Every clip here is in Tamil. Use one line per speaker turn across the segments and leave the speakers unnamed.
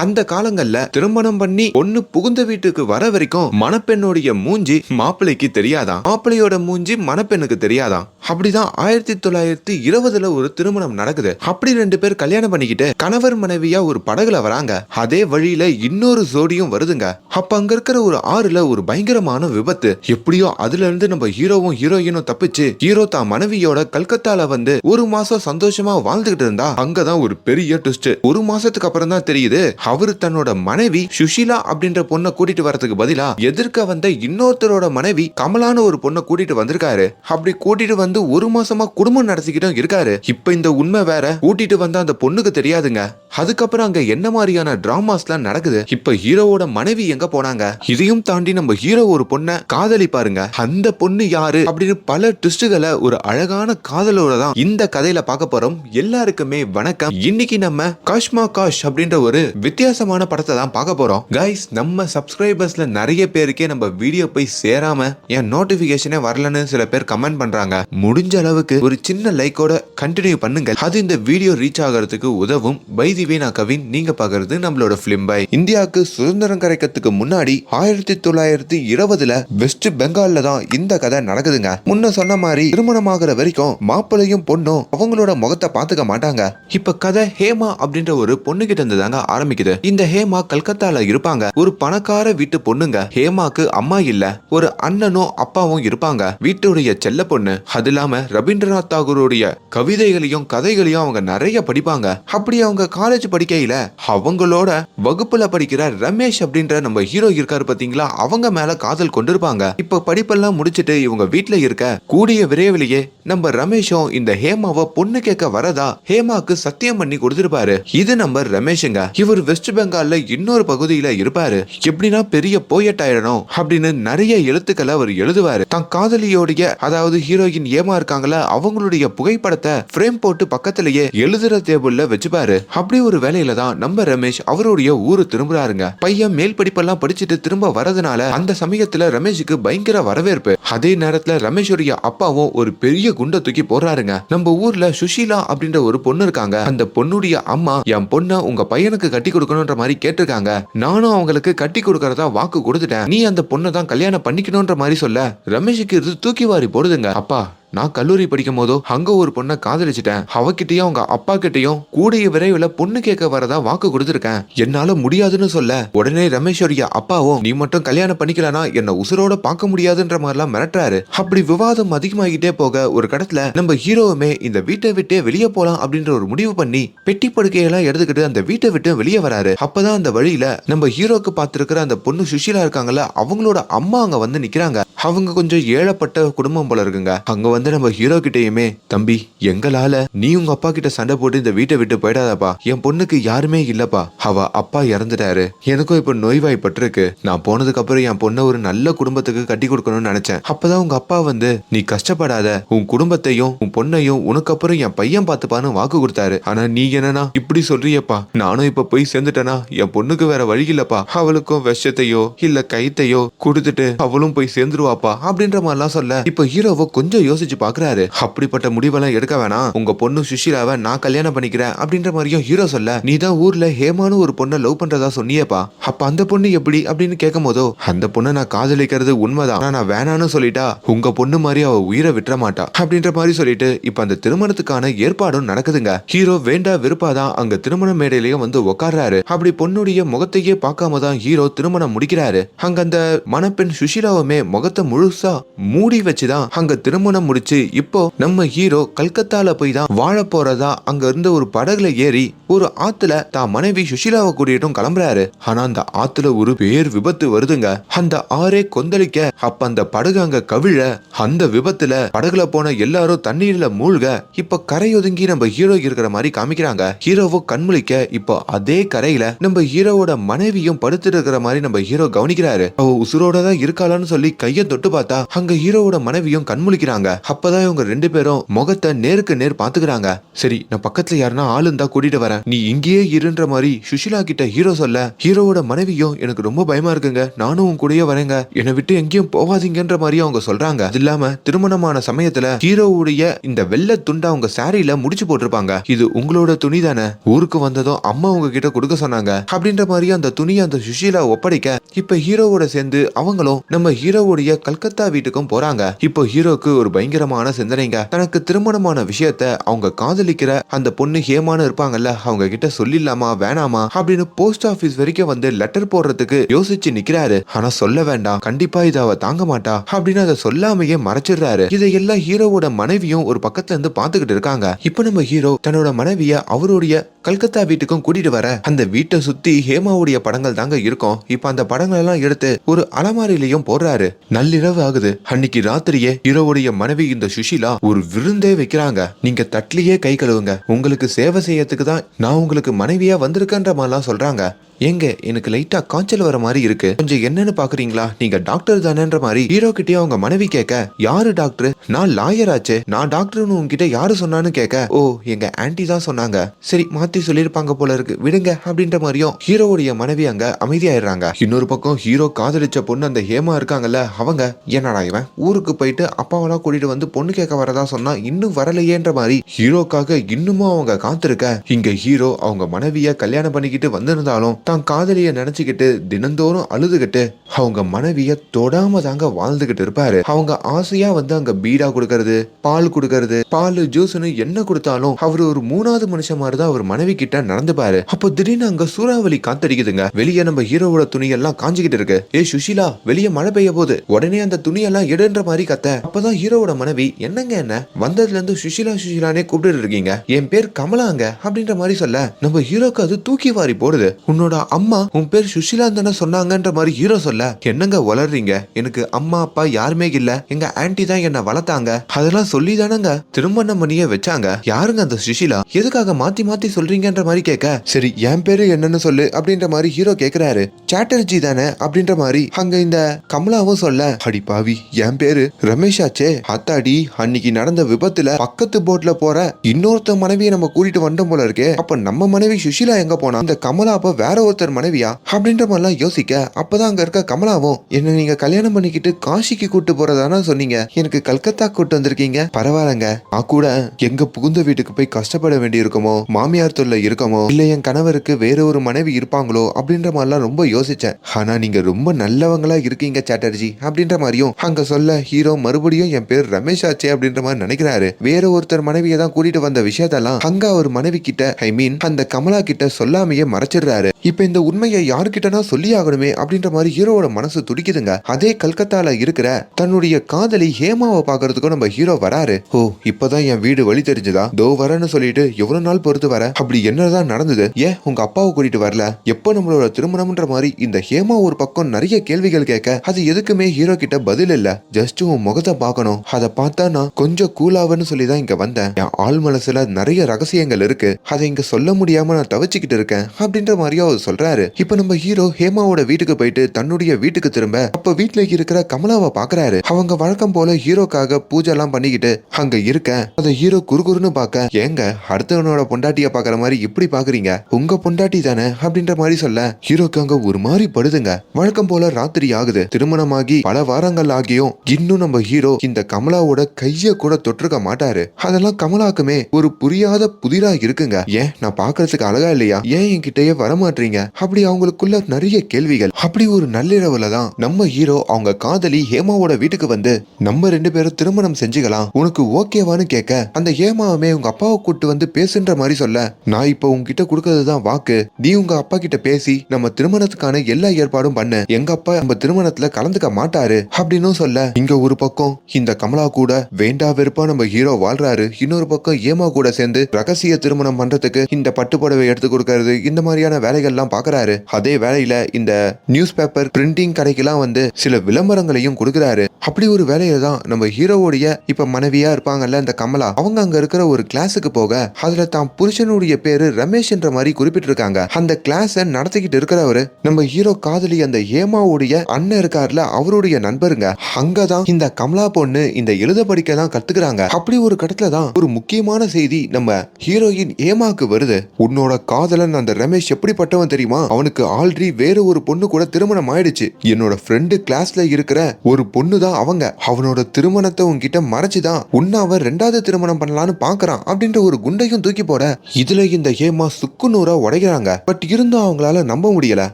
அந்த காலங்கள்ல திருமணம் பண்ணி பொண்ணு புகுந்த வீட்டுக்கு வர வரைக்கும் மணப்பெண்ணுடைய மூஞ்சி மாப்பிள்ளைக்கு தெரியாதாம் மாப்பிள்ளையோட மூஞ்சி மணப்பெண்ணுக்கு தெரியாதாம் அப்படிதான் ஆயிரத்தி தொள்ளாயிரத்தி இருபதுல ஒரு திருமணம் நடக்குது. அப்படி ரெண்டு பேர் கல்யாணம் பண்ணிக்கிட்டு கணவர் மனைவியா ஒரு படகுல வராங்க. அதே வழியில இன்னொரு ஜோடியும் வருதுங்க. அப்ப அங்க இருக்கிற ஒரு ஆறுல ஒரு பயங்கரமான விபத்து. எப்படியோ அதுல இருந்து நம்ம ஹீரோவும் ஹீரோயினும் தப்பிச்சு ஹீரோ தான் மனைவியோட கல்கத்தால வந்து ஒரு மாசம் சந்தோஷமா வாழ்ந்துகிட்டு இருந்தா அங்கதான் ஒரு பெரிய ட்விஸ்ட் ஒரு மாசத்துக்கு அப்புறம் தான் தெரியுது அவர் தன்னோட மனைவி சுஷீலா அப்படின்ற பொண்ணை கூட்டிட்டு வரதுக்கு பதிலா எதிர்க்க வந்த இன்னொருத்தரோட மனைவி கமலான ஒரு பொண்ணை கூட்டிட்டு வந்திருக்காரு. அப்படி கூட்டிட்டு வந்து ஒரு மாசமா குடும்பம் நடத்திக்கிட்டும் இருக்காரு. இப்ப இந்த உண்மை வேற கூட்டிட்டு வந்த அந்த பொண்ணுக்கு தெரியாதுங்க. அதுக்கப்புறம் அங்க என்ன மாதிரியான டிராமாஸ்லாம் நடக்குது? இப்ப ஹீரோவோட மனைவி எங்க போனாங்க? இதையும் தாண்டி நம்ம ஹீரோ ஒரு பொண்ணை காதலிப்பாருங்க. அந்த பொண்ணு யாரு? அப்படின்னு பல ட்விஸ்டுகளை ஒரு அழகான காதலோட தான் இந்த கதையில பார்க்க போறோம். எல்லாருக்குமே வணக்கம். இன்னைக்கு நம்ம காஷ்மா காஷ் அப்படின்ற ஒரு வித்தியாசமான படத்தை தான் பார்க்க போறோம். கைஸ் நம்ம சப்ஸ்கிரைபர்ஸ்ல நிறைய பேருக்கே நம்ம வீடியோ போய் சேராம என் நோட்டிபிகேஷனே வரலன்னு சில பேர் கமெண்ட் பண்றாங்க. முடிஞ்ச அளவுக்கு ஒரு சின்ன லைக்கோட கண்டினியூ பண்ணுங்க அது இந்த வீடியோ ரீச் ஆகிறதுக்கு உதவும். பை நான் கவின். நீங்க பாக்குறது நம்மளோட பிலிம் பை இந்தியாவுக்கு சுதந்திரம் கிடைக்கிறதுக்கு முன்னாடி ஆயிரத்தி தொள்ளாயிரத்தி இருபதுல வெஸ்ட் பெங்கால்ல தான் இந்த கதை நடக்குதுங்க. முன்ன சொன்ன மாதிரி திருமணமாகிற வரைக்கும் மாப்பிள்ளையும் பொண்ணும் அவங்களோட முகத்தை பாத்துக்க மாட்டாங்க. இப்ப கதை ஹேமா அப்படின்ற ஒரு பொண்ணு கிட்ட இருந்து தாங்க ஆரம்பிக்குது. இந்த ஹேமா கல்கத்தால இருப்பாங்க. ஒரு பணக்கார வீட்டு பொண்ணுங்க. ஹேமாக்கு அம்மா இல்ல. ஒரு அண்ணனும் அப்பாவும் இருப்பாங்க. வீட்டுடைய செல்ல பொண்ணு. அது இல்லாம ரவீந்திரநாத் தாகூருடைய கவிதைகளையும் கதைகளையும் அவங்க நிறைய படிப்பாங்க. அப்படி அவங்க காலேஜ் படிக்கையில அவங்களோட வகுப்புல படிக்கிற ரமேஷ் அப்படின்ற நம்ம ஹீரோ இருக்காரு பாத்தீங்களா? அவங்க மேல காதல் கொண்டிருப்பாங்க. இப்ப படிப்பெல்லாம் முடிச்சிட்டு இவங்க வீட்டுல இருக்க கூடிய விரைவிலேயே நம்ம ரமேஷும் இந்த ஹேமாவை பொண்ணு கேட்க வரதா ஹேமாக்கு சத்தியம் பண்ணி கொடுத்திருப்பாரு. இது நம்ம ரமேஷுங்க. இவர் வெஸ்ட் பெங்கால்ல இன்னொரு பகுதியில இருப்பாரு. எப்படின்னா பெரிய போயட் ஆயிடணும் அப்படின்னு நிறைய எழுத்துக்களை அவர் எழுதுவாரு. தான் காதலியோடைய அதாவது ஹீரோயின் ஏமா இருக்காங்களா அவங்களுடைய புகைப்படத்தை ஃப்ரேம் போட்டு பக்கத்திலேயே எழுதுற டேபிள்ல வச்சுப்பாரு. அப்படி ஒரு வேலையில தான் நம்ம ரமேஷ் அவருடைய ஊரு திரும்புறாருங்க. பையன் மேல் படிப்பெல்லாம் படிச்சுட்டு திரும்ப வரதுனால அந்த சமயத்துல ரமேஷுக்கு பயங்கர வரவேற்பு. அதே நேரத்துல ரமேஷுடைய அப்பாவும் ஒரு பெரிய குண்டை தூக்கி போடுறாருங்க. நம்ம ஊர்ல சுஷீலா அப்படின்ற ஒரு பொண்ணு இருக்காங்க. அந்த பொண்ணுடைய அம்மா என் பொண்ணை உங்க பையனுக்கு கட்டி கொடுக்கணும்ன்ற மாதிரி கேட்டிருக்காங்க. நானும் அவங்களுக்கு கட்டி கொடுக்கறதா வாக்கு கொடுத்துட்டேன். நீ அந்த பொண்ணை தான் கல்யாணம் பண்ணிக்கணும்ன்ற மாதிரி சொல்ல ரமேஷுக்கு இது தூக்கி வாரி போடுதுங்க. அப்பா நான் கல்லூரி படிக்கும் போதோ அங்க ஒரு பொண்ணை காதலிச்சிட்டேன். அவகிட்டயும் அவங்க அப்பா கிட்டயும் கூடிய விரைவில் பொண்ணு கேட்க வரதா வாக்கு கொடுத்துருக்கேன். என்னால முடியாதுன்னு சொல்ல உடனே ரமேஷோடைய அப்பாவும் நீ மட்டும் கல்யாணம் பண்ணிக்கலனா என்ன உசுரோட பார்க்க முடியாதுன்ற மாதிரிலாம் மிரட்டுறாரு. அப்படி விவாதம் அதிகமாகிட்டே போக ஒரு கடத்துல நம்ம ஹீரோவுமே இந்த வீட்டை விட்டே வெளியே போலாம் அப்படின்ற ஒரு முடிவு பண்ணி பெட்டி படுக்கையெல்லாம் எடுத்துக்கிட்டு அந்த வீட்டை விட்டு வெளியே வராரு. அப்பதான் அந்த வழியில நம்ம ஹீரோக்கு பார்த்திருக்கிற அந்த பொண்ணு சுஷீலா இருக்காங்கல்ல அவங்களோட அம்மா அங்க வந்து நிக்கிறாங்க. அவங்க கொஞ்சம் ஏழப்பட்ட குடும்பம் போல இருக்குங்க. அங்க வந்து நம்ம ஹீரோ கிட்டயுமே தம்பி எங்களால நீ உங்க அப்பா கிட்ட சண்டை போட்டு இந்த வீட்டை விட்டு போயிடாதப்பா. என் பொண்ணுக்கு யாருமே இல்லப்பா. அவ அப்பா இறந்துட்டாரு. எனக்கும் இப்ப நோய்வாய்ப்பட்டிருக்கு. நான் போனதுக்கு அப்புறம் என் பொண்ணை ஒரு நல்ல குடும்பத்துக்கு கட்டி கொடுக்கணும்னு நினைச்சேன். அப்பதான் உங்க அப்பா வந்து நீ கஷ்டப்படாத. உன் குடும்பத்தையும் உன் பொண்ணையும் உனக்கு அப்புறம் என் பையன் பார்த்துப்பான்னு வாக்கு கொடுத்தாரு. ஆனா நீ என்னன்னா இப்படி சொல்றியப்பா. நானும் இப்ப போய் சேர்ந்துட்டேனா? என் பொண்ணுக்கு வேற வழி இல்லப்பா. அவளுக்கும் விஷத்தையோ இல்ல கைத்தையோ கொடுத்துட்டு அவளும் போய் சேர்ந்துருவா. பாப்பா அப்படின்ற மாதிரிலாம் சொல்ல. இப்ப ஹீரோவை கொஞ்சம் யோசிச்சு பாக்குறாரு. அப்படிப்பட்ட முடிவெல்லாம் எடுக்க வேணாம். உங்க பொண்ணு சுஷிலாவை நான் கல்யாணம் பண்ணிக்கிறேன் அப்படின்ற மாதிரியும் ஹீரோ சொல்ல. நீ தான் ஊர்ல ஹேமானு ஒரு பொண்ணை லவ் பண்றதா சொன்னியேப்பா. அப்ப அந்த பொண்ணு எப்படி அப்படின்னு கேட்கும் போதோ அந்த பொண்ணை நான் காதலிக்கிறது உண்மைதான். ஆனா நான் வேணான்னு சொல்லிட்டா உங்க பொண்ணு மாதிரி அவ உயிரை விட்டுற மாட்டா. அப்படின்ற மாதிரி சொல்லிட்டு இப்ப அந்த திருமணத்துக்கான ஏற்பாடும் நடக்குதுங்க. ஹீரோ வேண்டா விருப்பாதான் அங்க திருமண மேடையிலேயே வந்து உட்கார்றாரு அப்படி பொண்ணுடைய முகத்தையே பார்க்காம தான் ஹீரோ திருமணம் முடிக்கிறாரு. அங்க அந்த மணப்பெண் சுஷீலாவுமே முகத்தை முழுசா மூடி வச்சுதான் அங்க திருமணம் முடிச்சு இப்போ நம்ம ஹீரோ கல்கத்தால போய் தான் வாழ போறதா அங்க இருந்த ஒரு படகுல ஏறி ஒரு ஆத்துல தான் மனைவி சுஷீலாவை கூட்டிட்டும் கிளம்புறாரு. ஆனா அந்த ஆத்துல ஒரு பேர் விபத்து வருதுங்க. அந்த ஆறே கொந்தளிக்க அப்ப அந்த படகு அங்க கவிழ அந்த விபத்துல படகுல போன எல்லாரும் தண்ணீர்ல மூழ்க இப்ப கரையொதுங்கி நம்ம ஹீரோ இருக்கிற மாதிரி காமிக்கிறாங்க. ஹீரோவோ கண்முழிக்க இப்போ அதே கரையில நம்ம ஹீரோவோட மனைவியும் படுத்துட்டு இருக்கிற மாதிரி நம்ம ஹீரோ கவனிக்கிறாரு. அவ உசுரோட தான் இருக்காளான்னு சொல்லி கையை தொட்டு பார்த்தா அங்க ஹீரோவோட மனைவியும் கண்முழிக்கிறாங்க. அப்பதான் இவங்க ரெண்டு பேரும் முகத்தை நேருக்கு நேர் பாத்துக்கிறாங்க சரி நான் பக்கத்துல யாருன்னா ஆளு இருந்தா கூட்டிட்டு வரேன். நீ இங்கேயே இருன்ற மாதிரி சுஷிலா கிட்ட ஹீரோ சொல்ல ஹீரோவோட மனைவியும் எனக்கு ரொம்ப பயமா இருக்குங்க. நானும் உன் கூடயே வரேங்க. என்னை விட்டு எங்கேயும் போவாதீங்கன்ற மாதிரி அவங்க சொல்றாங்க. அது இல்லாம திருமணமான சமயத்துல ஹீரோவுடைய இந்த வெள்ளை துண்டை அவங்க சாரியில முடிச்சு போட்டிருப்பாங்க. இது உங்களோட துணி தானே? ஊருக்கு வந்ததும் அம்மா உங்ககிட்ட கொடுக்க சொன்னாங்க. அப்படின்ற மாதிரி அந்த துணியை அந்த சுஷீலா ஒப்படைக்க இப்ப ஹீரோவோட சேர்ந்து அவங்களும் நம்ம ஹீரோவுடைய கல்கத்தா வீட்டுக்கும் போறாங்க. இப்போ ஹீரோக்கு ஒரு பயங்கரமான சிந்தனைங்க. தனக்கு திருமணமான விஷயத்த அவங்க காதலிக்கிற அந்த பொண்ணு ஹேமான்னு இருப்பாங்கல்ல அவங்க கிட்ட சொல்லிடலாமா வேணாமா அப்படின்னு போஸ்ட் ஆபீஸ் வரைக்கும் வந்து லெட்டர் போடுறதுக்கு யோசிச்சு நிக்கிறாரு. ஆனா சொல்ல வேண்டாம் கண்டிப்பா இதை அவ தாங்க மாட்டா அப்படின்னு அதை சொல்லாமையே மறைச்சிடுறாரு. இதையெல்லாம் ஹீரோவோட மனைவியும் ஒரு பக்கத்துல இருந்து பாத்துக்கிட்டு இருக்காங்க. இப்போ நம்ம ஹீரோ தன்னோட மனைவிய அவருடைய கல்கத்தா வீட்டுக்கும் கூட்டிட்டு வர அந்த வீட்டை சுத்தி ஹேமாவுடைய படங்கள் தாங்க இருக்கும். இப்ப அந்த படங்கள் எல்லாம் எடுத்து ஒரு அலமாரிலையும் போடுறாரு. நள்ளிரவு ஆகுது. அன்னைக்கு ராத்திரியே ஹீரோவுடைய மனைவி இந்த சுஷிலா ஒரு விருந்தே வைக்கிறாங்க. நீங்க தட்லியே கை கழுவுங்க. உங்களுக்கு சேவை செய்யறதுக்கு தான் நான் உங்களுக்கு மனைவியா வந்திருக்கேன்ற மாதிரிலாம் சொல்றாங்க. ஏங்க எனக்கு லைட்டா காய்ச்சல் வர மாதிரி இருக்கு. கொஞ்சம் என்னன்னு பாக்குறீங்களா? நீங்க டாக்டர் தானேன்ற மாதிரி ஹீரோ கிட்டே அவங்க மனைவி கேட்க யாரு டாக்டர் நான் லாயர் ஆச்சு. நான் டாக்டர்னு உங்ககிட்ட யாரு சொன்னான்னு கேட்க. ஓ எங்க ஆன்டி தான் சொன்னாங்க. சரி மாத்தி சொல்லிருப்பாங்க போல இருக்கு. விடுங்க அப்படின்ற மாதிரியும் ஹீரோவுடைய மனைவி அங்க அமைதியாயிடுறாங்க. இன்னொரு பக்கம் ஹீரோ காதலிச்ச பொண்ணு அந்த ஹேமா இருக்காங்கல்ல அவங்க என்னடா இவன்? ஊருக்கு போயிட்டு அப்பாவெல்லாம் கூட்டிட்டு வந்து பொண்ணு கேட்க வரதா சொன்னா இன்னும் வரலையேன்ற மாதிரி ஹீரோக்காக இன்னுமும் அவங்க காத்திருக்க. இங்க ஹீரோ அவங்க மனைவிய கல்யாணம் பண்ணிக்கிட்டு வந்திருந்தாலும் தான் காதலிய நினைச்சுக்கிட்டு தினந்தோறும் அழுதுகிட்டு அவங்க மனைவிய தொடாம தாங்க வாழ்ந்துகிட்டு இருப்பாரு. அவங்க ஆசையா வந்து அங்க பீடா கொடுக்கறது பால் கொடுக்கறது பால் ஜூஸ்னு என்ன கொடுத்தாலும் அவர் ஒரு மூணாவது மனுஷன் மாதிரி தான் அவர் மனைவி கிட்ட நடந்துப்பாரு. அப்போ திடீர்னு அங்க சூறாவளி காத்தடிக்குதுங்க. வெளியே நம்ம ஹீரோவோட துணியெல்லாம் காஞ்சிக்கிட்டு இருக்கு. ஏ சுஷிலா வெளியே மழை பெய்ய போகுது. உடனே அந்த துணியெல்லாம் எடுன்ற மாதிரி கத்த. அப்பதான் ஹீரோவோட மனைவி என்னங்க என்ன? வந்ததுல இருந்து சுஷிலா சுஷிலானே கூப்பிட்டு இருக்கீங்க. என் பேர் கமலாங்க அப்படின்ற மாதிரி சொல்ல நம்ம ஹீரோக்கு அது தூக்கி வாரி போடுது. உன்னோட அம்மா உன் பேர் சுஷிலா தானே சொன்னாங்கன்ற மாதிரி ஹீரோ சொல்ல. என்னங்க வளர்றீங்க எனக்கு அம்மா அப்பா யாருமே இல்ல. எங்க ஆன்ட்டி தான் என்ன வளர்த்தாங்க. அதெல்லாம் சொல்லி தானங்க திருமணம் பண்ணியே வச்சாங்க. யாருங்க அந்த சுஷிலா? எதுக்காக மாத்தி மாத்தி சொல்றீங்கன்ற மாதிரி கேட்க. சரி என் பேரு என்னன்னு சொல்லு அப்படின்ற மாதிரி ஹீரோ கேக்குறாரு. சாட்டர்ஜி தானே அப்படின்ற மாதிரி அங்க இந்த கமலாவும் சொல்ல. அடி பாவி என் பேரு ரமேஷ் ஆச்சே. அத்தாடி அன்னைக்கு நடந்த விபத்துல பக்கத்து போட்ல போற இன்னொருத்த மனைவியை நம்ம கூட்டிட்டு வந்தோம் போல இருக்கே. அப்ப நம்ம மனைவி சுஷிலா எங்க போனா? இந்த கமலா அப்ப வேற ஒருத்தர் மனைவியா அப்படின்ற மாதிரிலாம் யோசிக்க அப்பதான் அங்க இருக்க கமலாவும் என்ன நீங்க கல்யாணம் பண்ணிக்கிட்டு காஷிக்கு கூட்டு போறதானா சொன்னீங்க? எனக்கு கல்கத்தா கூட்டு வந்திருக்கீங்க. பரவாயில்லங்க. நான் கூட எங்க புகுந்த வீட்டுக்கு போய் கஷ்டப்பட வேண்டி இருக்குமோ மாமியார் தொல்லை இருக்கமோ? இல்ல என் கணவருக்கு வேற ஒரு மனைவி இருப்பாங்களோ? அப்படின்ற மாதிரிலாம் ரொம்ப யோசிச்சேன். ஆனா நீங்க ரொம்ப நல்லவங்களா இருக்கீங்க சாட்டர்ஜி அப்படின்ற மாதிரியும் அங்க சொல்ல ஹீரோ மறுபடியும் என் பேர் ரமேஷ் ஆச்சே அப்படின்ற மாதிரி நினைக்கிறாரு. வேற ஒருத்தர் மனைவியை தான் கூட்டிட்டு வந்த விஷயத்தெல்லாம் அங்க அவர் மனைவி கிட்ட ஐ மீன் அந்த கமலா கிட்ட சொல்லாமையே மறைச்சிடுறாரு. இப்ப இந்த உண்மையை யாருக்கிட்டனா சொல்லி ஆகணுமே அப்படின்ற மாதிரி ஹீரோவோட மனசு துடிக்குதுங்க. அதே கல்கத்தால இருக்கிற தன்னுடைய காதலி ஹேமாவை பாக்குறதுக்கும் நம்ம ஹீரோ வராரு. ஓ இப்பதான் என் வீடு வழி தெரிஞ்சுதா? தோ வரேன்னு சொல்லிட்டு எவ்வளவு நாள் பொறுத்து வர? அப்படி என்னதான் நடந்தது? ஏன் உங்க அப்பாவை கூட்டிட்டு வரல? எப்போ நம்மளோட திருமணம்ன்ற மாதிரி இந்த ஹேமா ஒரு பக்கம் நிறைய கேள்விகள் கேட்க அது எதுக்குமே ஹீரோ கிட்ட பதில் இல்ல. ஜஸ்ட் உன் முகத்தை பார்க்கணும். அதை பார்த்தா நான் கொஞ்சம் கூலாவன்னு சொல்லி தான் இங்க வந்தேன். என் ஆள் மனசுல நிறைய ரகசியங்கள் இருக்கு. அதை இங்க சொல்ல முடியாம நான் தவிச்சுக்கிட்டு இருக்கேன். அப்படின்ற மாதிரியும் அவர் சொல்றாரு. இப்ப நம்ம ஹீரோ ஹேமாவோட வீட்டுக்கு போயிட்டு தன்னுடைய வீட்டுக்கு திரும்ப அப்ப வீட்டுல இருக்கிற கமலாவை பாக்குறாரு. அவங்க வழக்கம் போல ஹீரோக்காக பூஜை எல்லாம் பண்ணிக்கிட்டு அங்க இருக்க அந்த ஹீரோ குறுகுறுன்னு பாக்க ஏங்க அடுத்தவனோட பொண்டாட்டிய பாக்குற மாதிரி இப்படி பாக்குறீங்க? உங்க பொண்டாட்டி தானே? அப்படின்ற மாதிரி சொல்ல ஹீரோக்கு அங்க ஒரு மாதிரி படுதுங்க. வழக்கம் போல ராத்திரி ஆகுது. திருமணமாகி பல வாரங்கள் ஆகியும் இன்னும் நம்ம ஹீரோ இந்த கமலாவோட கைய கூட தொட்டிருக்க மாட்டாரு. அதெல்லாம் கமலாக்குமே ஒரு புரியாத புதிரா இருக்குங்க. ஏன்? நான் பாக்குறதுக்கு அழகா இல்லையா? ஏன் என்கிட்டயே வரமாட்டீங்க? அப்படி அவங்களுக்குள்ள நிறைய கேள்விகள். அப்படி ஒரு நள்ளிரவுல தான் நம்ம ஹீரோ அவங்க காதலி ஹேமாவோட வீட்டுக்கு வந்து நம்ம ரெண்டு பேரும் திருமணம் செஞ்சுக்கலாம். உனக்கு ஓகேவான்னு கேட்க அந்த ஹேமாவுமே உங்க அப்பாவை கூட்டு வந்து பேசுன்ற மாதிரி சொல்ல நான் இப்போ உங்ககிட்ட கொடுக்கறது தான் வாக்கு. நீ உங்க அப்பா கிட்ட பேசி நம்ம திருமணத்துக்கான எல்லா ஏற்பாடும் பண்ணு. எங்க அப்பா நம்ம திருமணத்துல கலந்துக்க மாட்டாரு. அப்படின்னு சொல்ல இங்க ஒரு பக்கம் இந்த கமலா கூட வேண்டா வெறுப்பா நம்ம ஹீரோ வாழ்றாரு. இன்னொரு பக்கம் ஏமா கூட சேர்ந்து ரகசிய திருமணம் பண்றதுக்கு இந்த பட்டு புடவை எடுத்து கொடுக்கறது இந்த மாதிரியான வேலைகள் வேலைகள்லாம் பாக்குறாரு அதே வேலையில இந்த நியூஸ் பேப்பர் பிரிண்டிங் கடைக்கெல்லாம் வந்து சில விளம்பரங்களையும் கொடுக்குறாரு. அப்படி ஒரு வேலையில தான் நம்ம ஹீரோவுடைய இப்ப மனைவியா இருப்பாங்கல்ல இந்த கமலா அவங்க அங்க இருக்கிற ஒரு கிளாஸுக்கு போக அதுல தான் புருஷனுடைய பேரு ரமேஷ்ன்ற மாதிரி குறிப்பிட்டிருக்காங்க. அந்த கிளாஸ நடத்திக்கிட்டு இருக்கிறவரு நம்ம ஹீரோ காதலி அந்த ஏமாவுடைய அண்ணன் இருக்காருல அவருடைய நண்பருங்க. அங்கதான் இந்த கமலா பொண்ணு இந்த எழுத படிக்க தான் கத்துக்கிறாங்க. அப்படி ஒரு கடத்துல தான் ஒரு முக்கியமான செய்தி நம்ம ஹீரோயின் ஏமாக்கு வருது. உன்னோட காதலன் அந்த ரமேஷ் எப்படிப்பட்டவன் தெரியுமா? அவனுக்கு ஆல்ரெடி வேற ஒரு பொண்ணு கூட திருமணம் ஆயிடுச்சு. என்னோட ஃப்ரெண்டு கிளாஸ்ல இருக்கிற ஒரு பொண்ணு தான் அவங்க. அவனோட திருமணத்தை உன்கிட்ட மறைச்சுதான். உன்ன அவன் ரெண்டாவது திருமணம் பண்ணலான்னு பாக்குறான் அப்படின்ற ஒரு குண்டையும் தூக்கி போட இதுல இந்த ஹேமா சுக்கு நூறா உடைக்கிறாங்க. பட் இருந்தும் அவங்களால நம்ப முடியல.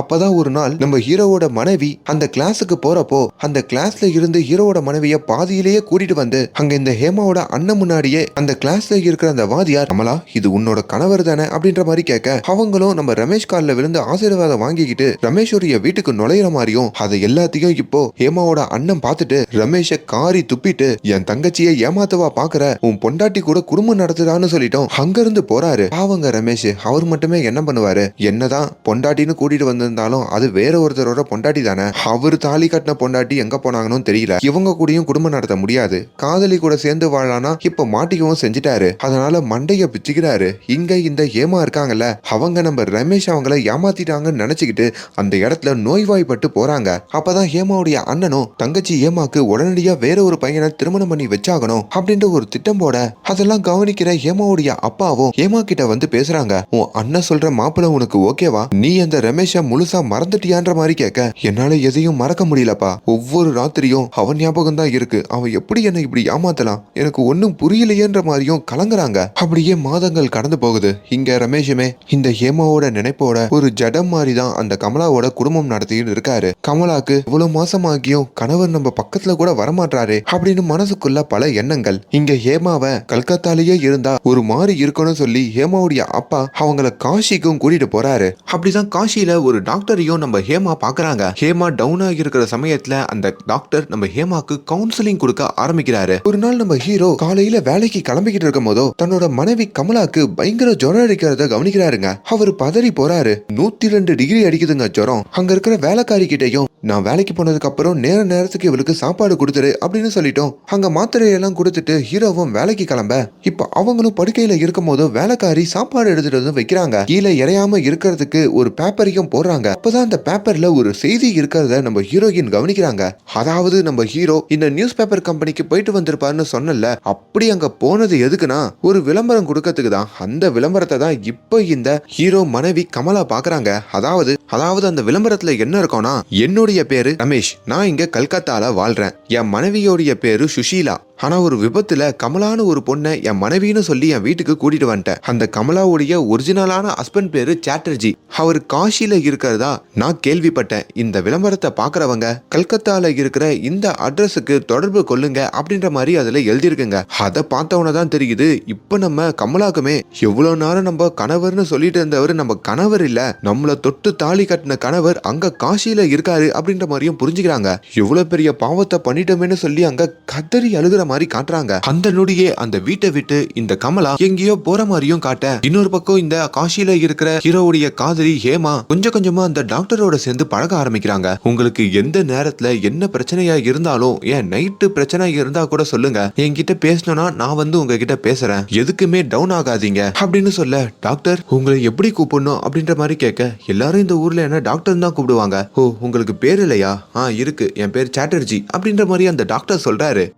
அப்பதான் ஒரு நாள் நம்ம ஹீரோவோட மனைவி அந்த கிளாஸுக்கு போறப்போ அந்த கிளாஸ்ல இருந்து ஹீரோவோட மனைவிய பாதியிலேயே கூட்டிட்டு வந்து அங்க இந்த ஹேமாவோட அண்ணன் முன்னாடியே அந்த கிளாஸ்ல இருக்கிற அந்த வாதியார் கமலா இது உன்னோட கணவர் தானே? அப்படின்ற மாதிரி கேட்க அவங்களும் நம்ம ரமேஷ் கால்ல விழுந்து ஆசீர்வாதம் வாங்கிக்கிட்டு ரமேஷோடைய வீட்டுக்கு நுழையிற மாதிரியும் அதை எல்லாத்தையும் இப்போ ஹேமாவோட அண்ணன் பார்த்துட்டு ரமேஷ காரி துப்பிட்டு என் தங்கச்சியை ஏமாத்தவா பாக்குற? உன் பொண்டாட்டி கூட குடும்பம் நடத்துதான்னு சொல்லிட்டோம் அங்கிருந்து போறாரு. பாவங்க ரமேஷ் அவர் மட்டுமே என்ன பண்ணுவாரு? என்னதான் பொண்டாட்டின்னு கூட்டிட்டு வந்திருந்தாலும் அது வேற ஒருத்தரோட பொண்டாட்டி தானே? அவர் தாலி கட்டின பொண்டாட்டி எங்க போனாங்கன்னு தெரியல. இவங்க கூடயும் குடும்பம் நடத்த முடியாது. காதலி கூட சேர்ந்து வாழலானா இப்ப மாட்டிக்கவும் செஞ்சுட்டாரு. அதனால மண்டைய பிச்சுக்கிறாரு. இங்க இந்த ஏமா இருக்காங்கல்ல அவங்க நம்ம ரமேஷ் அவங்கள ஏமாத்திட்டாங்கன்னு நினைச்சுக்கிட்டு அந்த இடத்துல நோய்வாய்ப்பட்டு போறாங்க. அப்பதான் ஹேமாவுடைய அண்ணனும் தங்கச்சி ஏமாக்கு உடனடியா வேற ஒரு பையனை திருமணம் பண்ணி வச்சாகணும் அப்படின்ற ஒரு திட்டம் போட அதெல்லாம் கவனிக்கிற ஹேமாவுடைய அப்பாவும் ஹேமா கிட்ட வந்து பேசுறாங்க. உன் அண்ணன் சொல்ற மாப்பிள்ள உனக்கு ஓகேவா? நீ அந்த ரமேஷ முழுசா மறந்துட்டியான்ற மாதிரி கேட்க. என்னால எதையும் மறக்க முடியலப்பா. ஒவ்வொரு ராத்திரியும் அவன் ஞாபகம் தான் இருக்கு. அவன் எப்படி என்னை இப்படி ஏமாத்தலாம்? எனக்கு ஒன்னும் புரியலையேன்ற மாதிரியும் கலங்குறாங்க. அப்படியே மாதங்கள் கடந்து போகுது. இங்க ரமேஷுமே இந்த ஹேமாவோட நினைப்போட ஒரு ஜடம் மாதிரி தான் அந்த கமலாவோட குடும்பம் நடத்திட்டு இருக்காரு. கமலாக்கு இவ்வளவு மோசமாகியும் கணவர் நம்ம பக்கத்துல கூட வரமாட்டாரு அப்படின்னு மனசுக்குள்ள பல எண்ணங்கள். இங்க ஹேமாவை கல்கத்தாலேயே இருந்தா ஒரு மாதிரி இருக்கணும்னு சொல்லி ஹேமாவுடைய அப்பா அவங்கள காஷிக்கும் கூட்டிட்டு போறாரு. அப்படிதான் காஷியில ஒரு டாக்டரையும் நம்ம ஹேமா பாக்குறாங்க. ஹேமா டவுன் ஆகி இருக்கிற சமயத்துல அந்த டாக்டர் நம்ம ஹேமாக்கு கவுன்சிலிங் கொடுக்க ஆரம்பிக்கிறாரு. ஒரு நாள் நம்ம ஹீரோ காலையில வேலைக்கு கிளம்பிக்கிட்டு இருக்கும் போதோ தன்னோட மனைவி கமலாக்கு பயங்கர ஜுரம் அடிக்கிறத கவனிக்கிறாருங்க. அவர் பதறி போறாரு. நூத்தி ரெண்டு டிகிரி அடிக்குதுங்க ஜுரம். அங்க இருக்கிற வேலைக்காரி கிட்டையும் நான் வேலைக்கு போனதுக்கு அப்புறம் நேர நேரத்துக்கு இவளுக்கு சாப்பாடு கொடுத்துரு அப்படின்னு சொல்லிட்டோம். அங்க மாத்திரையெல்லாம் கொடுத்துட்டு ஹீரோவும் வேலைக்கு கிளம்ப. இப்ப அவங்களும் படுக்கையில இருக்கும் போது வேலைக்காரி சாப்பாடு எடுத்துட்டு வந்து வைக்கிறாங்க. கீழே இறையாம இருக்கிறதுக்கு ஒரு பேப்பரையும் போடுறாங்க. அப்பதான் அந்த பேப்பர்ல ஒரு செய்தி இருக்கிறத நம்ம ஹீரோயின் கவனிக்கிறாங்க. அதாவது நம்ம ஹீரோ இந்த நியூஸ் பேப்பர் கம்பெனிக்கு போயிட்டு வந்திருப்பாருன்னு சொன்னல அப்படி அங்க போனது எதுக்குன்னா ஒரு விளம்பரம் கொடுக்கறதுக்கு தான். அந்த விளம்பரத்தை தான் இப்போ இந்த ஹீரோ மனைவி கமலா பாக்குறாங்க. அதாவது அதாவது அந்த விளம்பரத்துல என்ன இருக்கும்னா என்னுடைய பேரு ரமேஷ். நான் இங்க கல்கத்தால வாழ்றேன். என் மனைவியோடைய பேரு சுஷீலா. ஆனா ஒரு விபத்துல கமலான்னு ஒரு பொண்ணை என் மனைவின்னு சொல்லி என் வீட்டுக்கு கூட்டிட்டு வந்துட்டேன். அந்த கமலாவுடைய ஒரிஜினலான ஹஸ்பண்ட் பேரு சாட்டர்ஜி. அவர் காஷில இருக்கிறதா நான் கேள்விப்பட்டேன். இந்த விளம்பரத்தை பாக்குறவங்க கல்கத்தால இருக்கிற இந்த அட்ரஸுக்கு தொடர்பு கொள்ளுங்க அப்படின்ற மாதிரி அதுல எழுதியிருக்குங்க. அதை பார்த்தவன தான் தெரியுது இப்ப நம்ம கமலாக்குமே எவ்வளவு நேரம் நம்ம கணவர்னு சொல்லிட்டு இருந்தவர் நம்ம கணவர் இல்ல. நம்மள தொட்டு தாலி கட்டின கணவர் அங்க காஷியில இருக்காரு அப்படின்ற மாதிரியும் புரிஞ்சுக்கிறாங்க. எவ்வளவு பெரிய பாவத்தை பண்ணிட்டோமேன்னு சொல்லி அங்க கத்தரி அழுகிற மாதிரி காட்டுறாங்க. அந்த நொடியே அந்த வீட்டை விட்டு இந்த கமலா எங்கேயோ போற மாதிரியும் காட்ட இன்னொரு பக்கம் இந்த காஷியில இருக்கிற ஹீரோவுடைய காதலி ஹேமா கொஞ்சம் கொஞ்சமா அந்த டாக்டரோட சேர்ந்து பழக ஆரம்பிக்கிறாங்க. உங்களுக்கு எந்த நேரத்துல என்ன பிரச்சனையா இருந்தாலும் ஏன் நைட்டு பிரச்சனை இருந்தா கூட சொல்லுங்க. என்கிட்ட பேசணும்னா நான் வந்து உங்ககிட்ட பேசுறேன். எதுக்குமே டவுன் ஆகாதீங்க அப்படின்னு சொல்ல டாக்டர் உங்களை எப்படி கூப்பிடணும்? அப்படின்ற மாதிரி கேட்க எல்லாரும் இந்த ஊர்ல என்ன டாக்டர் தான் கூப்பிடுவாங்க. ஓ உங்களுக்கு பேர் இல்லையா? ஆ இருக்கு. என் பேர் சாட்டர்ஜி. அப்படின்ற மாதிரி அந்த டாக்டர் சொல்றாரு.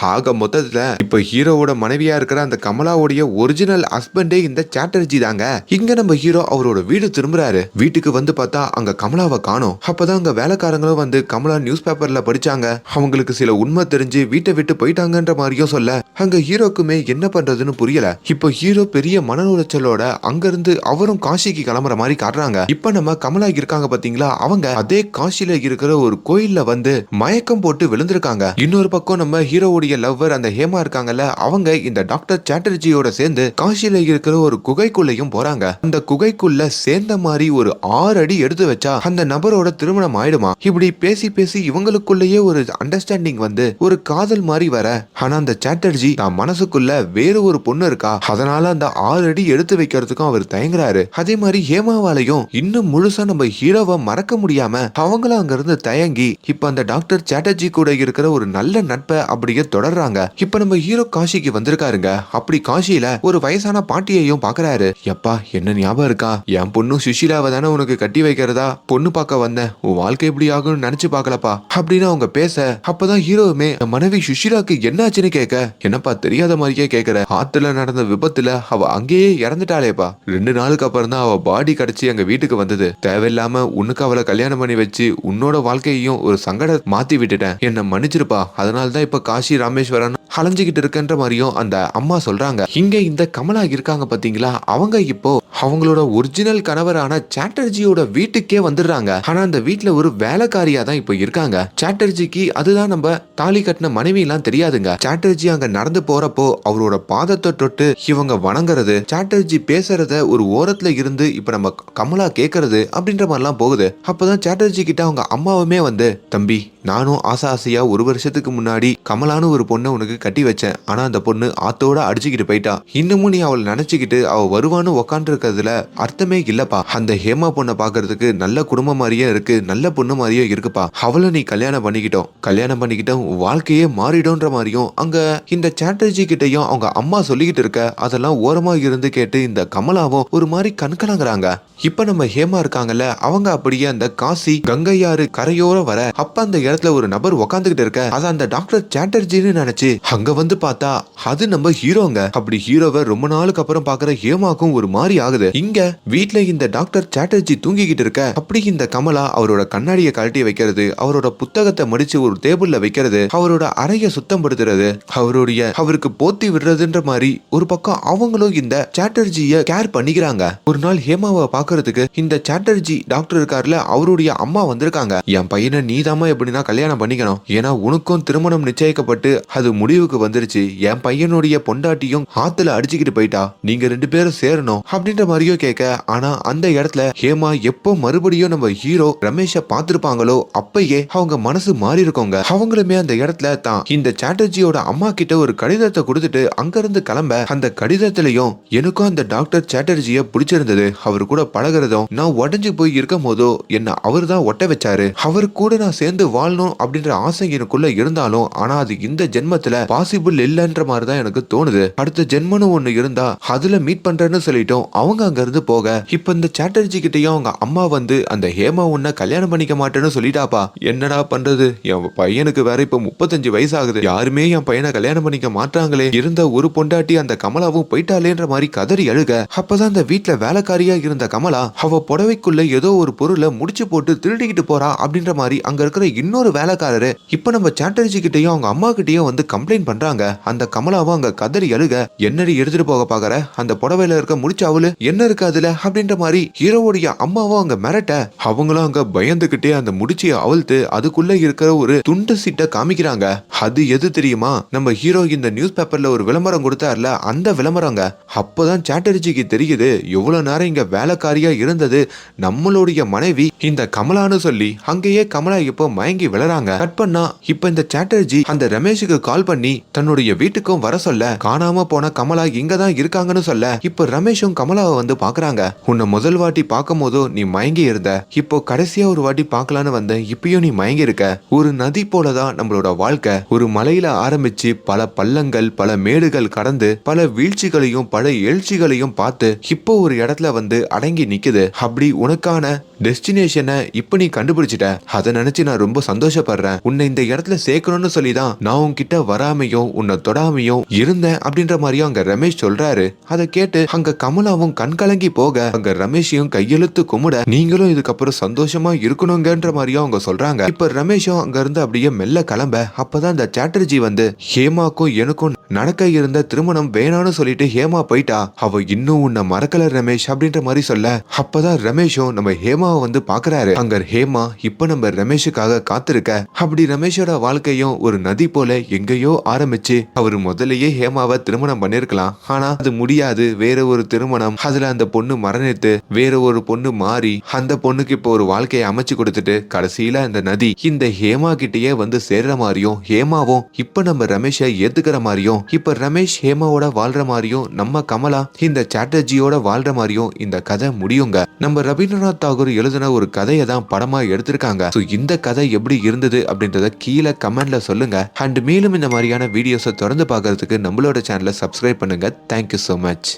ஆக மொத்தத்துல இப்ப ஹீரோவோட மனைவியா இருக்கிற அந்த கமலாவுடைய ஒரிஜினல் ஹஸ்பண்டே இந்த சாட்டர்ஜி தாங்க. இங்க நம்ம ஹீரோ அவரோட வீடு திரும்புறாரு. வீட்டுக்கு வந்து பார்த்தா அங்க கமலாவை காணும். அப்பதான் அங்க வேலைக்காரங்களும் வந்து கமலா நியூஸ் பேப்பர்ல படிச்சாங்க. அவங்களுக்கு சில உண்மை தெரிஞ்சு வீட்டை விட்டு போயிட்டாங்கன்ற மாதிரியும் சொல்ல அங்க ஹீரோக்குமே என்ன பண்றதுன்னு புரியல. இப்ப ஹீரோ பெரிய மன உளைச்சலோட அங்க இருந்து அவரும் காசிக்கு கிளம்புற மாதிரி காட்டுறாங்க. இப்ப நம்ம கமலா இருக்காங்க பாத்தீங்களா? அவங்க அதே காசில இருக்கிற ஒரு கோயில்ல வந்து மயக்கம் போட்டு விழுந்திருக்காங்க. இன்னொரு பக்கம் நம்ம ஹீரோவுடைய தன்னுடைய லவ்வர் அந்த ஹேமா இருக்காங்கல்ல அவங்க இந்த டாக்டர் சாட்டர்ஜியோட சேர்ந்து காசியில இருக்கிற ஒரு குகைக்குள்ளையும் போறாங்க. அந்த குகைக்குள்ள சேர்ந்த மாதிரி ஒரு ஆறு அடி எடுத்து வச்சா அந்த நபரோட திருமணம் ஆயிடுமா? இப்படி பேசி பேசி இவங்களுக்குள்ளேயே ஒரு அண்டர்ஸ்டாண்டிங் வந்து ஒரு காதல் மாதிரி வர. ஆனா அந்த சாட்டர்ஜி தான் மனசுக்குள்ள வேற ஒரு பொண்ணு இருக்கா? அதனால அந்த ஆறு அடி எடுத்து வைக்கிறதுக்கும் அவர் தயங்குறாரு. அதே மாதிரி ஹேமாவாலையும் இன்னும் முழுசா நம்ம ஹீரோவை மறக்க முடியாம அவங்களும் அங்க இருந்து தயங்கி இப்ப அந்த டாக்டர் சாட்டர்ஜி கூட இருக்கிற ஒரு நல்ல நட்பை அப்படியே தொடர்றாங்க. இப்ப நம்ம ஹீரோ காஷிக்கு வந்திருக்காருங்க. அப்படி காஷியில ஒரு வயசான பாட்டியையும் பாக்குறாரு. எப்பா என்ன ஞாபகம் இருக்கா? என் பொண்ணு சுஷீலாவை தானே உனக்கு கட்டி வைக்கிறதா? பொண்ணு பார்க்க வந்தேன். உன் வாழ்க்கை எப்படி ஆகும்னு நினைச்சு பார்க்கலப்பா. அப்படின்னு அவங்க பேச அப்பதான் ஹீரோவுமே மனைவி சுஷீலாக்கு என்னாச்சுன்னு கேட்க? என்னப்பா தெரியாத மாதிரியே கேக்குற ஆத்துல நடந்த விபத்துல அவ அங்கேயே இறந்துட்டாளேப்பா. ரெண்டு நாளுக்கு அப்புறம் தான் அவ பாடி கிடைச்சி எங்க வீட்டுக்கு வந்தது. தேவையில்லாம உனக்கு அவளை கல்யாணம் பண்ணி வச்சு உன்னோட வாழ்க்கையையும் ஒரு சங்கட மாத்தி விட்டுட்டேன். என்ன மன்னிச்சிருப்பா. அதனால தான் இப்ப காசி ராமேஸ்வரன் அலைஞ்சுக்கிட்டு இருக்கன்ற மாதிரியும் அந்த அம்மா சொல்றாங்க. இங்க இந்த கமலா இருக்காங்க பாத்தீங்களா? அவங்க இப்போ அவங்களோட ஒரிஜினல் கணவரான சாட்டர்ஜியோட வீட்டுக்கே வந்துடுறாங்க. ஆனா அந்த வீட்டுல ஒரு வேலைக்காரியா தான் இப்போ இருக்காங்க. சாட்டர்ஜிக்கு அதுதான் நம்ம தாலி கட்டின மனைவி எல்லாம் தெரியாதுங்க. சாட்டர்ஜி அங்க நடந்து போறப்போ அவரோட பாதத்தை தொட்டு இவங்க வணங்குறது சாட்டர்ஜி பேசுறத ஒரு ஓரத்துல இருந்து இப்ப நம்ம கமலா கேக்குறது அப்படின்ற மாதிரிலாம் போகுது. அப்பதான் சாட்டர்ஜி கிட்ட அவங்க அம்மாவுமே வந்து தம்பி நானும் ஆசை ஆசையா ஒரு வருஷத்துக்கு முன்னாடி கமலான்னு ஒரு பொண்ணை உனக்கு கட்டி வச்சேன். ஆனா அந்த பொண்ணு ஆத்தோட அடிச்சுக்கிட்டு போயிட்டா. இன்னமும் நீ அவளை நினைச்சுக்கிட்டு அவ வருவான்னு உக்காண்டிருக்கிறதுல அர்த்தமே இல்லப்பா. அந்த ஹேமா பொண்ணை பாக்குறதுக்கு நல்ல குடும்பம் மாதிரியே இருக்கு நல்ல பொண்ணு மாதிரியே இருக்குப்பா. அவளை நீ கல்யாணம் பண்ணிக்கிட்டோம். கல்யாணம் பண்ணிக்கிட்டோம் உன் வாழ்க்கையே மாறிடும்ன்ற மாதிரியும் அங்க இந்த சாட்டர்ஜி கிட்டையும் அவங்க அம்மா சொல்லிக்கிட்டு இருக்க அதெல்லாம் ஓரமா இருந்து கேட்டு இந்த கமலாவும் ஒரு மாதிரி கண்கலங்குறாங்க. இப்ப நம்ம ஹேமா இருக்காங்கல்ல அவங்க அப்படியே அந்த காசி கங்கையாறு கரையோர வர அப்ப அந்த இடத்துல ஒரு நபர் உக்காந்துகிட்டு இருக்க அத அந்த டாக்டர் சாட்டர்ஜின்னு நினைச்சு அங்க வந்து பார்த்தா அது நம்ம ஹீரோங்க. அப்படி ஹீரோவை ரொம்ப நாளுக்கு அப்புறம் பாக்குற ஹேமாக்கும் ஒரு மாதிரி ஆகுது. இங்க வீட்ல இந்த டாக்டர் சாட்டர்ஜி தூங்கிக்கிட்டு இருக்க அப்படி இந்த கமலா அவரோட கண்ணாடியை கழட்டி வைக்கிறது அவரோட புத்தகத்தை மடிச்சு ஒரு டேபிள்ல வைக்கிறது அவரோட அறைய சுத்தம் படுத்துறது அவருடைய அவருக்கு போத்தி விடுறதுன்ற மாதிரி ஒரு பக்கம் அவங்களும் இந்த சாட்டர்ஜிய கேர் பண்ணிக்கிறாங்க. ஒரு நாள் ஹேமாவை பாக்குறதுக்கு இந்த சாட்டர்ஜி டாக்டர் இருக்காருல அவருடைய அம்மா வந்திருக்காங்க. என் பையனை நீதாம்மா எப்படின்னா கல்யாணம் பண்ணிக்கணும். ஏன்னா உனக்கும் திருமணம் நிச்சயிக்கப்பட்டு அது முடிவுக்கு வந்துருச்சு. என் பையனுடைய பொண்டாட்டியும் ஆத்துல அடிச்சுக்கிட்டு போயிட்டா. நீங்க ரெண்டு பேரும் சேரணும் அப்படின்ற மாதிரியோ கேட்க ஆனா அந்த இடத்துல ஹேமா எப்போ மறுபடியும் நம்ம ஹீரோ ரமேஷ பார்த்திருப்பாங்களோ அப்பயே அவங்க மனசு மாறி இருக்கோங்க. அவங்களுமே அந்த இடத்துல தான் இந்த சாட்டர்ஜியோட அம்மா கிட்ட ஒரு கடிதத்தை கொடுத்துட்டு அங்கிருந்து கிளம்ப அந்த கடிதத்திலையும் எனக்கும் அந்த டாக்டர் சாட்டர்ஜிய பிடிச்சிருந்தது. அவர் கூட பழகுறதும் நான் உடஞ்சு போய் இருக்கும் போதோ என்ன அவர் தான் ஒட்ட வச்சாரு. அவர் கூட நான் சேர்ந்து வாழணும் அப்படின்ற ஆசை எனக்குள்ள இருந்தாலும் ஆனா அது இந்த ஜென்மத்துல பாசிபிள் இல்லைன்ற மாதிரி தான் எனக்கு தோணுது. அடுத்த ஜென்மனு ஒண்ணு இருந்தா அதுல மீட் பண்றேன்னு சொல்லிட்டோம் அவங்க அங்க இருந்து போக இப்ப இந்த சாட்டர்ஜி கிட்டயும் அவங்க அம்மா வந்து அந்த ஹேமா உன்ன கல்யாணம் பண்ணிக்க மாட்டேன்னு சொல்லிட்டாப்பா. என்னடா பண்றது? என் பையனுக்கு வேற இப்ப முப்பத்தஞ்சு வயசு ஆகுது யாருமே என் பையனை கல்யாணம் பண்ணிக்க மாட்டாங்களே இருந்த ஒரு பொண்டாட்டி அந்த கமலாவும் போயிட்டாலேன்ற மாதிரி கதறி அழுக அப்பதான் அந்த வீட்டுல வேலைக்காரியா இருந்த கமலா அவ புடவைக்குள்ள ஏதோ ஒரு பொருளை முடிச்சு போட்டு திருடிக்கிட்டு போறா அப்படின்ற மாதிரி அங்க இருக்கிற இன்னும் இன்னொரு வேலைக்காரரு இப்ப நம்ம சாட்டர்ஜி கிட்டயும் அவங்க அம்மா கிட்டயும் வந்து கம்ப்ளைண்ட் பண்றாங்க. அந்த கமலாவும் அங்க கதறி அழுக என்னடி எடுத்துட்டு போக பாக்குற? அந்த புடவையில இருக்க முடிச்ச அவளு? என்ன இருக்கு அதுல? அப்படின்ற மாதிரி ஹீரோவுடைய அம்மாவும் அங்க மிரட்ட அவங்களும் அங்க பயந்துகிட்டே அந்த முடிச்சிய அவிழ்த்து அதுக்குள்ள இருக்கிற ஒரு துண்டு சீட்டை காமிக்கிறாங்க. அது எது தெரியுமா? நம்ம ஹீரோ இந்த நியூஸ் பேப்பர்ல ஒரு விளம்பரம் கொடுத்தார்ல அந்த விளம்பரங்க. அப்பதான் சாட்டர்ஜிக்கு தெரியுது எவ்வளவு நேரம் இங்க வேலைக்காரியா இருந்தது நம்மளுடைய மனைவி. இந்த கமலான்னு சொல்லி அங்கேயே கமலா இப்போ மயங்கி விழறாங்க. கட் பண்ணா இப்ப இந்த சாட்டர்ஜி அந்த ரமேஷுக்கு கால் பண்ணி தன்னுடைய வீட்டுக்கும் வர சொல்ல காணாம போன கமலா இங்க தான் இருக்காங்கன்னு சொல்ல இப்ப ரமேஷும் கமலாவை வந்து பாக்குறாங்க. உன்னை முதல் வாட்டி பார்க்கும் போதோ நீ மயங்கி இருந்த இப்போ கடைசியா ஒரு வாட்டி பார்க்கலான்னு வந்த இப்பயும் நீ மயங்கி இருக்க. ஒரு நதி போலதான் நம்மளோட வாழ்க்கை. ஒரு மலையில ஆரம்பிச்சு பல பள்ளங்கள் பல மேடுகள் கடந்து பல வீழ்ச்சிகளையும் பல எழுச்சிகளையும் பார்த்து இப்போ ஒரு இடத்துல வந்து அடங்கி நிக்குது. அப்படி உனக்கான டெஸ்டினேஷனை இப்ப நீ கண்டுபிடிச்சிட்ட. அதை நினைச்சு நான் ரொம்ப சந்தோஷப்படுறேன். உன்னை இந்த இடத்துல சேர்க்கணும்னு சொல்லி தான் நான் உன்கிட்ட வராமையும் உன்னை தொடாமையும் இருந்தேன் அப்படின்ற மாதிரியும் அங்க ரமேஷ் சொல்றாரு. அதை கேட்டு அங்க கமலாவும் கண் கலங்கி போக அங்க ரமேஷையும் கையெழுத்து கும்பிட நீங்களும் இதுக்கப்புறம் சந்தோஷமா இருக்கணுங்கன்ற மாதிரியும் அவங்க சொல்றாங்க. இப்ப ரமேஷும் அங்க இருந்து அப்படியே மெல்ல கிளம்ப அப்பதான் இந்த சாட்டர்ஜி வந்து ஹேமாக்கும் எனக்கும் நடக்க இருந்த திருமணம் வேணான்னு சொல்லிட்டு ஹேமா போயிட்டா. அவ இன்னும் உன்னை மறக்கல ரமேஷ் அப்படின்ற மாதிரி சொல்ல அப்பதான் ரமேஷும் நம்ம ஹேமா ஹேமாவை வந்து பாக்குறாரு அங்க ஹேமா இப்ப நம்ம ரமேஷுக்காக காத்திருக்க. அப்படி ரமேஷோட வாழ்க்கையும் ஒரு நதி போல எங்கேயோ ஆரம்பிச்சு அவர் முதல்லயே ஹேமாவை திருமணம் பண்ணிருக்கலாம். ஆனா அது முடியாது. வேற ஒரு திருமணம். அதுல அந்த பொண்ணு மரணித்து வேற ஒரு பொண்ணு மாறி அந்த பொண்ணுக்கு இப்போ ஒரு வாழ்க்கையை அமைச்சு கொடுத்துட்டு கடைசியில அந்த நதி இந்த ஹேமா கிட்டயே வந்து சேர்ற மாதிரியும் ஹேமாவும் இப்ப நம்ம ரமேஷை ஏத்துக்கிற மாதிரியும் இப்ப ரமேஷ் ஹேமாவோட வாழ்ற மாதிரியும் நம்ம கமலா இந்த சாட்டர்ஜியோட வாழ்ற மாதிரியும் இந்த கதை முடியுங்க. நம்ம ரவீந்திரநாத் தாகூர் எழுதின ஒரு கதையை தான் படமா எடுத்திருக்காங்க. ஸோ இந்த கதை எப்படி இருந்தது அப்படின்றத கீழே கமெண்ட்ல சொல்லுங்க. அண்ட் மேலும் இந்த மாதிரியான வீடியோஸை தொடர்ந்து பார்க்கறதுக்கு நம்மளோட சேனலை சப்ஸ்கிரைப் பண்ணுங்க. Thank you so much